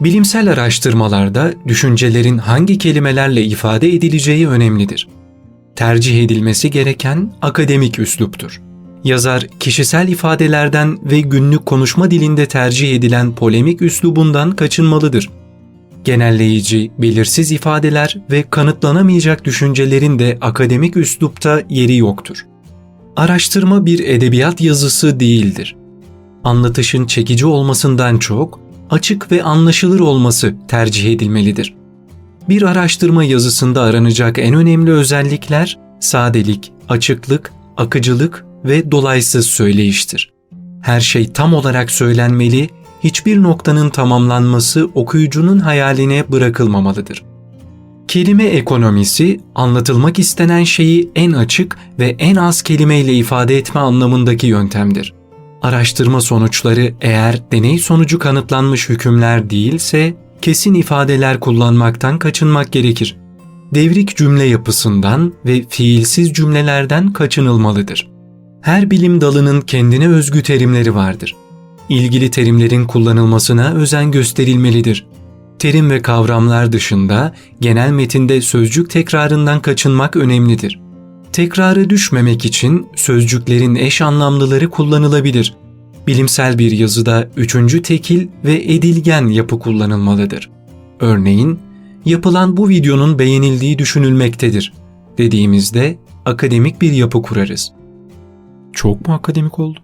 Bilimsel araştırmalarda düşüncelerin hangi kelimelerle ifade edileceği önemlidir. Tercih edilmesi gereken akademik üsluptur. Yazar kişisel ifadelerden ve günlük konuşma dilinde tercih edilen polemik üslubundan kaçınmalıdır. Genelleyici, belirsiz ifadeler ve kanıtlanamayacak düşüncelerin de akademik üslupta yeri yoktur. Araştırma bir edebiyat yazısı değildir. Anlatışın çekici olmasından çok açık ve anlaşılır olması tercih edilmelidir. Bir araştırma yazısında aranacak en önemli özellikler sadelik, açıklık, akıcılık ve dolaysız söyleyiştir. Her şey tam olarak söylenmeli, hiçbir noktanın tamamlanması okuyucunun hayaline bırakılmamalıdır. Kelime ekonomisi, anlatılmak istenen şeyi en açık ve en az kelimeyle ifade etme anlamındaki yöntemdir. Araştırma sonuçları eğer deney sonucu kanıtlanmış hükümler değilse kesin ifadeler kullanmaktan kaçınmak gerekir. Devrik cümle yapısından ve fiilsiz cümlelerden kaçınılmalıdır. Her bilim dalının kendine özgü terimleri vardır. İlgili terimlerin kullanılmasına özen gösterilmelidir. Terim ve kavramlar dışında genel metinde sözcük tekrarından kaçınmak önemlidir. Tekrarı düşmemek için sözcüklerin eş anlamlıları kullanılabilir. Bilimsel bir yazıda üçüncü tekil ve edilgen yapı kullanılmalıdır. Örneğin, yapılan bu videonun beğenildiği düşünülmektedir dediğimizde akademik bir yapı kurarız. Çok mu akademik oldu?